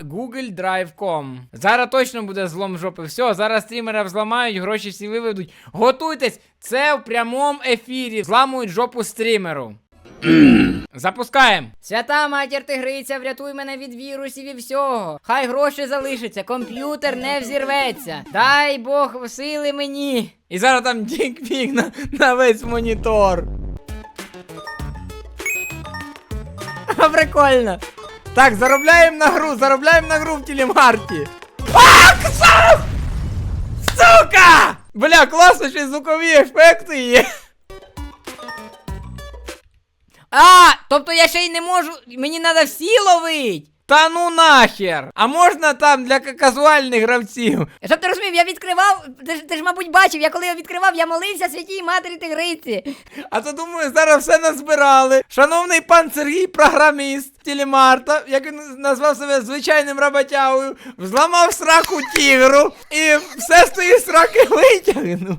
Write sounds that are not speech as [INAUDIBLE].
Google Drive.com. Зараз точно буде злом жопи. Все, зараз стрімера взламають, гроші всі виведуть. Готуйтесь! Це в прямому ефірі. Зламують жопу стрімеру. [CLEARS THROAT] Запускаємо. Свята матір тигриця, врятуй мене від вірусів і всього. Хай гроші залишаться, комп'ютер не взірветься. Дай Бог сили мені. І зараз там дікпік на, на весь монітор. А, Прикольно. Так, заробляємо на гру, заробляємо на гру в телемарті. А! Сука! Бля, класно, що звукові ефекти є. А, тобто я ще й не можу. Мені треба всі ловить. Та ну нахер! А можна там для казуальних гравців? Щоб ти розумів, я відкривав, ти ж, ти ж, мабуть, бачив, я коли його відкривав, я молився святій матері тигриці. А то думаю, зараз все назбирали. Шановний пан Сергій, програміст Телемарта, як він назвав себе звичайним роботягою, взламав сраку тігру і все з тої сраки витягнув.